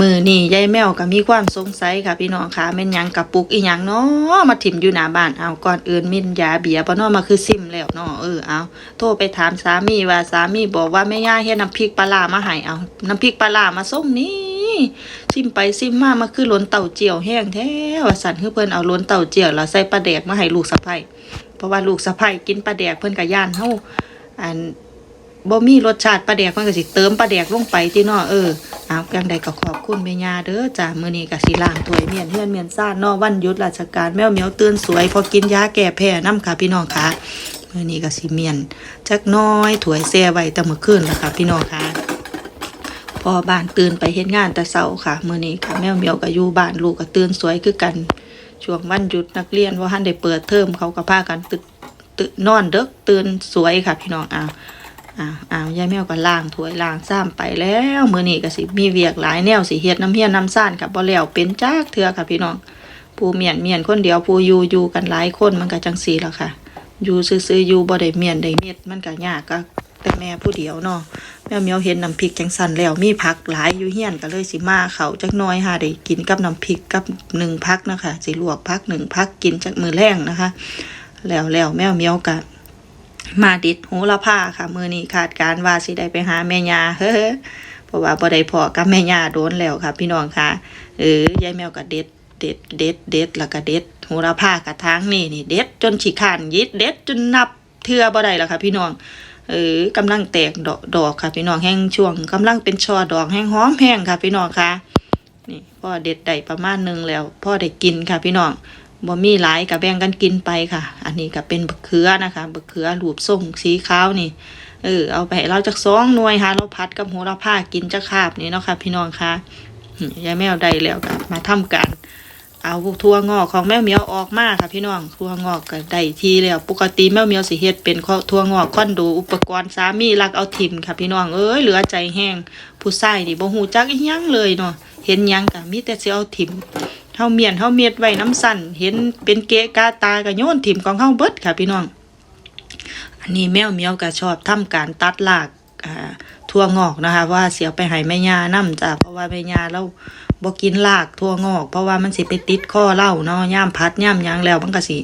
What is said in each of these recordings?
มือนี่ยายแมวก็มีความสงสัยค่ะพี่น้องค่ะแม่นยังกับปุกอีหยังเนาะมาถิ่มอยู่หน้าบ้านเอาก่อนอื่นมินยาเบียร์บ่เนาะมาคือซิมแล้วเนาะเออเอาโทรไปถามสามีว่าสามีบอกว่าแม่ย่าเฮ็ดน้ำพริกปลามาให้เอาน้ำพริกปลามาส่งนี่ซิมไปซิมมามาคือล้นเต่าเจียวแห้งแท้ว่าสันคือเพิ่นเอาล้นเต่าเจียวแล้วใส่ปลาแดกมาให้ลูกสะใภ้เพราะว่าลูกสะใภ้กินปลาแดกเพิ่นก็ย่านเฮาอัน บ่มีรสชาติปลาแดกมันก็สิเติมปลาแดกลงไปที่นาะเออเอาจังใดก็ขอบคุณแม่ย่าเด้อจ้ามื้อนี้ก็สิล้างถ้วยเมียนเฮือนเมียนซ่านนาะวันหยุดราชการแมวเหมียวตื่นสวย พอกินยาแก้แพ้น้ำค่ะพี่น้องค่ะมื้อนี้ก็สิเมียนจักน้อยถ้วยแซ่ไว้แต่เมื่อคืนแล้วค่ะพี่น้องค่ะพอบ้านตื่นไปเฮ็ดงานแต่เช้าค่ะมื้อนี้ค่ะแมวเหมียวก็อยู่บ้านลูกก็ตื่นสวยคือกันช่วงวันหยุดนักเรียนว่าหันได้เปิดเทอมเขาก็พากันตื่นตื่นนอนเด้อตื่นสวยค่ะพี่น้องอ่า อ้าวอ้าวยายแมวก็ล้างถ้วยล้างซ้ำไปแล้วมื้อนี้ก็สิมีเวียกหลายแนวสิเฮ็ดน้ำเฮียนน้ำซ่านกับบ่แล้วเป็นจักเทื่อค่ะพี่น้องผู้เมียนเมียนคนเดียวผู้อยู่อยู่กันหลายคนมันก็จังซี่ล่ะค่ะ อยู่ซื่อๆอยู่บ่ได้เมียนได้เม็ดมันก็ยากก็แต่แม่ผู้เดียวเนาะแมวเมียวเห็นน้ำพริกจังซั่นแล้วมีผักหลายอยู่เฮียนก็เลยสิมาเขาจักน้อยหาได้กินกับน้ำพริกกับหนึ่งพักนะคะสิลวกพักหนึ่งพักกินจากมื้อแรงนะคะ แล้วแล้วแมวเมียวก็ มาดิดโหระพาค่ะ มือนี้ขาดการว่าสิได้ไปหาแม่ยาเฮ้อเพราะว่าบ่ได้พอกับแม่ยาโดนแล้วค่ะ พี่น้องค่ะเออยายแมวก็เด็ดเด็ดเด็ดเด็ดแล้วก็เด็ดโหระพากระทางนี่นี่เด็ดจนฉีกขานยิดเด็ดจนนับเทือบ่ได้แล้วค่ะ พี่น้องเออกำลังแตกดอกดอกค่ะ พี่น้องแห้งช่วงกำลังเป็นช่อดอกแห้งหอมแห้งค่ะ พี่น้องค่ะนี่พ่อเด็ดได้ประมาณหนึงแล้วพ่อได้กินค่ะ พี่น้อง บ่มีหลายกับแบ่งกันกินไปค่ะ อันนี้ก็เป็นบักเขือนะคะบักเขือรูปทรงสีขาวนี่ เออเอาไปให้เราจากสองหน่วยหาเราพัดกับโหระพากินจะคาบนี่เนาะค่ะ พี่น้องค่ะยายแมวได้แล้วก็มาทำการเอาทั่วงอกของแมวเหมียวออกมาค่ะ พี่น้องทั่วงอกก็ได้ทีแล้วปกติแมวเหมียวสิเฮ็ดเป็นข้อทั่วงอกคอนโดอุปกรณ์สามีรักเอาถิ่มค่ะ พี่น้องเอ้ยเหลือใจแห้งผู้ชายนี่บ่ฮู้จักอีหยังเลยเนาะเห็นหยังก็มีแต่สิเอาถิ่ม เฮาเมียนเฮาเมียดไว้น้ำสั่นเห็นเป็นเกะกาตาก็โยนถิ่มของเฮาเบิดค่ะพี่น้อง อันนี้แมวเมียวก็ชอบทำการตัดรากอ่าทั่วงอกนะคะ ว่าเสียไปให้แม่ยานํจ้ะเพราะว่าแม่ยาเราบ่กินรากทั่วงอก เพราะว่ามันสิไปติดคอเล่าเนาะย่ามพัดย่ามยังแล้วมันก็สิ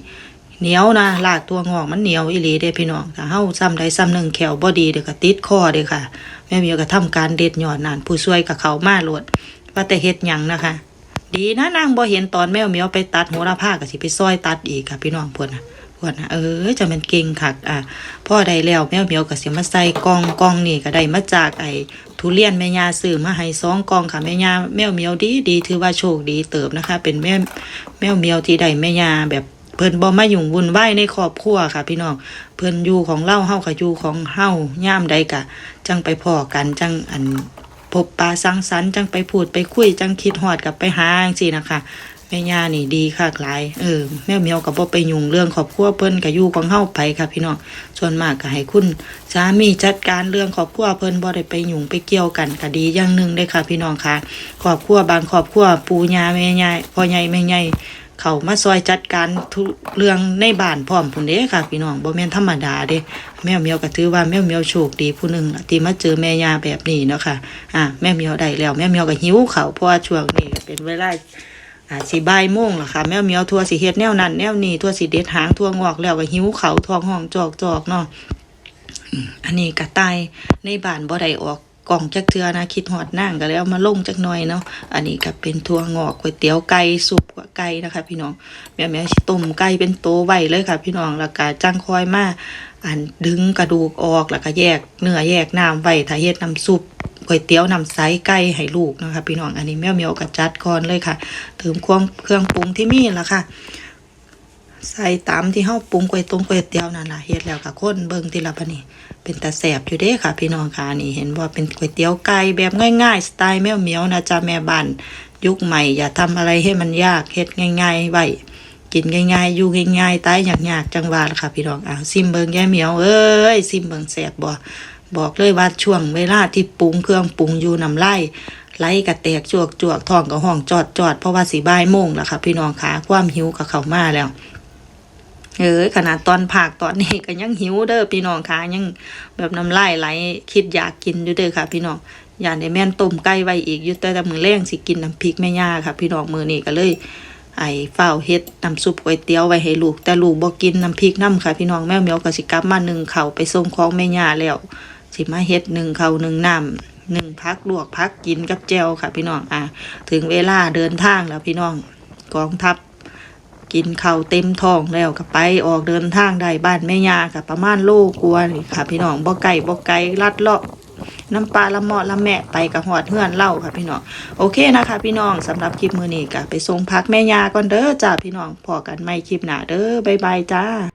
เหนียวนะรากทั่วงอกมันเหนียวอีหลีเด้พี่น้องถ้าเฮาซ้ำใดซ้ำหนึ่งแขวบ่ดีเดี๋ยวก็ติดคอเด้ค่ะ แม่เมียวก็ทำการเด็ดหยอดนั่นผู้ช่วยกับเขามาโหลด ว่าแต่เฮ็ดหยังนะคะ ดีนะนางบ่เห็นตอนแมวเมียวไปตัดโหระพาก็สิไปซอยตัดอีกค่ะพี่น้องพวกนะพวกนะเออจะเป็นเก่งคักอะพ่อได้แล้วแมวเมียวก็สิมาใส่กองกองนี่ก็ได้มาจากไอ้ทุเรียนแม่ย่าซื้อมาให้สองกองค่ะแม่ย่าแมวเมียวดีดีถือว่าโชคดีเติบนะคะ เป็นแม่แมวเมียวที่ได้แม่ย่าแบบเพิ่นบ่มายุ่งวุ่นวายในครอบครัวค่ะ พี่น้องเพิ่นอยู่ของเล่าเฮาก็อยู่ของเฮาย่ามใดกะ จังไปพ้อกันจังอัน พบปลาสังสรรค์จังไปพูดไปคุยจังคิดฮอดกับไปหาจังซี่นะคะแม่ย่านี่ดีค่ะหลายเออแม่เมียวกับบ่ไปยุ่งเรื่องครอบครัวเพิ่นก็อยู่ของเฮาไปค่ะพี่น้องส่วนมากก็ให้คุณสามีจัดการเรื่องครอบครัวเพิ่นบ่ได้ไปยุ่งไปเกี่ยวกันก็ดีอย่างหนึ่งเด้ค่ะ พี่น้องค่ะครอบครัวบางครอบครัวปู่ย่าแม่ย่าพ่อใหญ่แม่ใหญ่ เขามาซอยจัดการทุเรื่องในบ้านพร้อมพุ่นเด้ค่ะพี่น้องบ่แม่นธรรมดาเด้แม่เมียวก็ถือว่าแม่เมียวโชคดีผู้หนึ่งละที่มาเจอแม่ยาแบบนี้เนาะค่ะอ่าแม่เมียวได้แล้วแม่เมียวก็หิวเขาเพราะว่าช่วงนี้เป็นเวลาอ่าสิบ่ายโมงล่ะค่ะแม่เมียวทัวสิเฮ็ดแนวนั้นแนวนี้ทัวสิเด็ดหางทัวงอกแล้วก็หิวเขาท้องห้องจอกจอกเนาะอันนี้กระต่ายในบ้านบ่ได้ออก กล่องจักเทือนะคิดฮอดนั่งก็แล้วมาลงจักหน่อยเนาะอันนี้ก็เป็นทั่วงอกก๋วยเตี๋ยวไก่สุปกับไก่นะคะ พี่น้องแม่แม่ต้มไก่เป็นโตไว้เลยค่ะ พี่น้องแล้วก็จังคอยมาอันดึงกระดูกออกแล้วก็แยกเนื้อแยกน้ำไว้ถ้าเฮ็ดน้ำซุปก๋วยเตี๋ยวน้ำใสไก่ให้ลูกนะคะ พี่น้องอันนี้แม่เมียวก็จัดก่อนเลยค่ะเติมความเครื่องปรุงที่มีล่ะค่ะ ใส่ตามที่เฮาปรุงก๋วยตรงก๋วยเตี๋ยวนั่นล่ะเฮ็ดแล้วก็คนเบิ่งทีละบัดนี้เป็นตาแสบอยู่เด้ค่ะ พี่น้องค่ะนี่เห็นว่าเป็นก๋วยเตี๋ยวไก่แบบง่ายๆสไตล์แมวเหมียวนะจ๊ะแม่บ้านยุคใหม่ อย่าทำอะไรให้มันยากเฮ็ดง่าย ๆไว้กินง่ายๆอยู่ง่ายๆตายยากๆจังหวะล่ะค่ะ พี่น้องอ้าวซิมเบิงยายเหมียวเอ้ยซิมเบิงแสบบ่บอกเลยว่าช่วงเวลาที่ปรุงเครื่องปรุงอยู่น้ำลายไหลกระแตกจวกจวกท้องกับห้องจอดจอดเพราะว่าสีบ่ายโมงแล้วค่ะ พี่น้องคะความหิวกับเขามาแล้ว เอ้ยขนาดตอนผักตอนนี้ก็ยังหิวเด้อพี่น้องค่ะยังแบบน้ำลายไหลคิดอยากกินอยู่เด้อค่ะ พี่น้องอย่านได้แม่นต้มไก่ไว้อีกอยู่แต่แต่มือแรงสิกินน้ำพริกแม่ย่าค่ะ พี่น้องมือนี้ก็เลย ไอ้ฝ้าเฮ็ดน้ำซุปก๋วยเตี๋ยวไว้ให้ลูก แต่ลูกบ่กินน้ำพริกน้ำค่ะ พี่น้องแม่เมียวก็สิกลับมาหนึ่งเข้าไปส่งของแม่ย่าแล้วสิมาเฮ็ดหนึ่งเข้าวนึ่งน้ำหนึ่งพักลวกพักกินกับแจวค่ะ พี่น้องอะถึงเวลาเดินทางแล้วพี่น้องกองทัพ กินข้าวเต็มท้องแล้วก็ไปออกเดินทางได้บ้านแม่ยากับประมาณโลกวนี่ค่ะ พี่น้องบ่ไก่บ่ไก่ลัดเลาะน้ำปลาละเมาะละแม่ไปกับหอดเพื่อนเล่าค่ะพี่น้องโอเคนะคะ พี่น้องสำหรับคลิปมือนี้ก็ไปทรงพักแม่ยาก่อนเด้อจ้าพี่น้องพอกันไม่คลิปหน้าเด้อบ๊ายบายจ้า